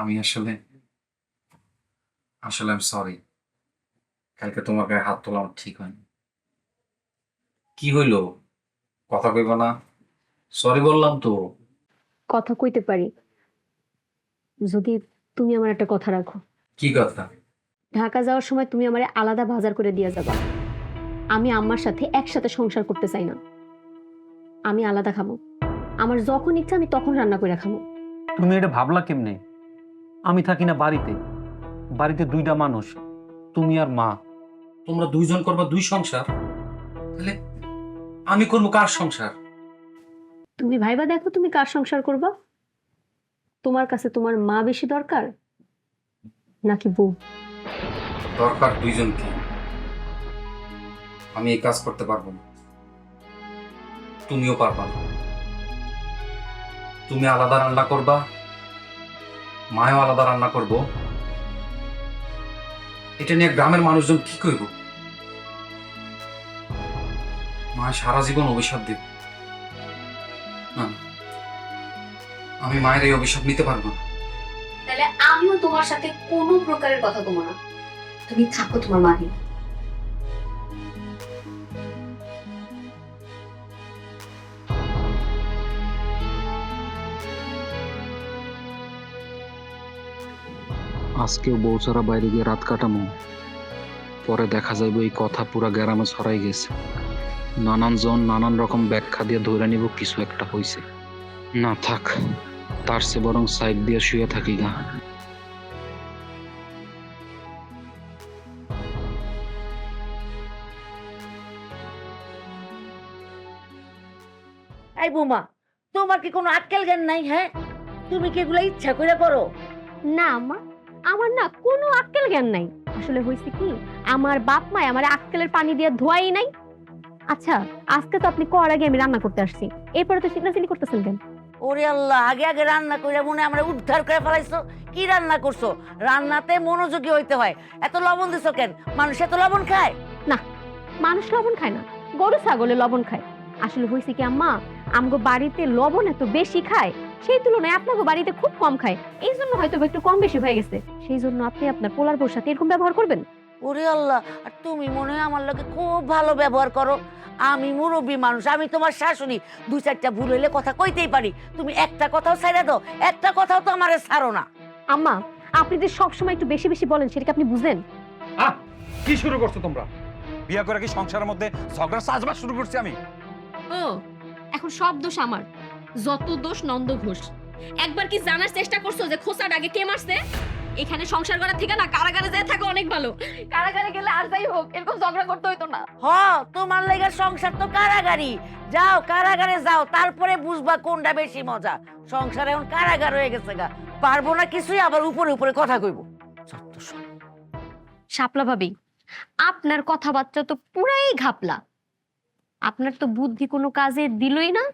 আমি আসলে আসলে আমি সরি কালকে তোমার গায়ে হাত তোলা আমার ঠিক হয়নি। কি হইল? কথা কইবা না। সরি বললাম তো। কথা কইতে পারি। যদি তুমি আমার একটা কথা রাখো। কি কথা? ঢাকা যাওয়ার সময় তুমি আমারে আলাদা বাজার করে দিয়ে যাবা। আমি আম্মার সাথে একসাথে সংসার করতে চাই না। আমি আলাদা খাব। আমার যখন ইচ্ছা আমি তখন রান্না করে খাব। তুমি এটা ভাবলা কেমনে? আমি থাকি না বাড়িতে। বাড়িতে দুইটা মানুষ তুমি আর মা। তোমরা দুইজন করবা দুই সংসার? তাহলে আমি করব কার সংসার? তুমি ভাইবা দেখো তুমি কার সংসার করবা? তোমার কাছে তোমার মা বেশি দরকার নাকি বউ? দরকার দুইজনকে আমি এই কাজ করতে পারব না। তুমিও পারবা না। তুমি আলাদা রান্না করবা মায়ও আলাদা রান্না করব। এটা নিয়ে গ্রামের মানুষজন কি করব মা সারা জীবন অভিশাপ দেব। আমি মায়ের এই অভিশাপ নিতে পারব না। তাহলে আমিও তোমার সাথে কোনো প্রকারের কথা বলব না। তুমি থাকো তোমার মাহি আজকেও বউ ছাড়া বাইরে গিয়ে রাত কাটামো। পরে দেখা যাবে এই কথা পুরা গ্রামে ছড়াই গেছে। নানান জন নানান রকম ব্যাখ্যা দিয়ে ধরে নিব কিছু একটা হইছে। না থাক তার সে বরং সাইড দিয়ে শুয়ে থাকি গা। এই বোমা তোমার কি কোনো আক্কেল জ্ঞান নাই হ্যাঁ? তুমি কি এগুলো ইচ্ছা করে করো না আম্মা আমার না কোনো আক্কেল জ্ঞান নাই। আসলে হয়েছে কি আমার বাপ মায় আমার আক্কেলের পানি দিয়ে ধোয়াই নাই। আচ্ছা আজকে তো আপনি কর আগে আমি রান্না করতে আসছি। এরপরে তো চিকনাচিনি করতেছেন কেন? ওরে আল্লাহ আগে আগে রান্না করে মনে আমরা উদ্ধার করে ফেলাইছো। কি রান্না করছ? রান্নাতে মনোযোগী হইতে হয়। এত লবণ দিছো কেন? মানুষ এত লবণ খায়? না মানুষ লবণ খায় না গরু ছাগলে লবণ খায়। আসলে হয়েছে কি আম্মা আমগো বাড়িতে লবণ এত বেশি খায় সেই তুলনায় আপনাকে বাড়িতে খুব কম খায়। এই জন্য হয়তো একটু কম বেশি হয়ে গেছে। সেই জন্য আপনি আপনার পোলার বউর সাথে এরকম ব্যবহার করবেন? ওরে আল্লাহ আর তুমি মনে হয় আমার লোকে খুব ভালো ব্যবহার করো। আমি মুরব্বী মানুষ আমি তোমার শাশুড়ি। দু চারটা ভুল হইলে কথা কইতেই পারি। তুমি একটা কথাও ছাইড়া দাও একটা কথাও তো আমারে ছাড়ো না। আম্মা আপনি যে সবসময় একটু বেশি বেশি বলেন সেটা কি আপনি বুঝেন? কি শুরু করছ তোমরা? বিয়ে করে কি সংসারের মধ্যে ঝগড়া সাজবাজ শুরু করছি আমি? ও এখন সব দোষ আমার। যত দোষ নন্দ ঘোষ। একবার কি জানার চেষ্টা করছ যে খোসার আগে কে মারছে? এখানে সংসার করার থেকে না কারাগারে যায় থাকো অনেক ভালো। কারাগারে গেলে আর যাই হোক এরকম ঝগড়া করতে হইতো না। হ তোমার লেগে সংসার তো কারাগারি যাও কারাগারে যাও তারপরে বুঝবা কোনটা বেশি মজা। সংসার এখন কারাগার হয়ে গেছে গা। পারব না কিছুই আবার উপরে উপরে কথা কইবো। শাপলা ভাবি আপনার কথাবার্তা তো পুরাই ঘাপলা। আপনার তো বুদ্ধি কোনো কাজে দিলই না।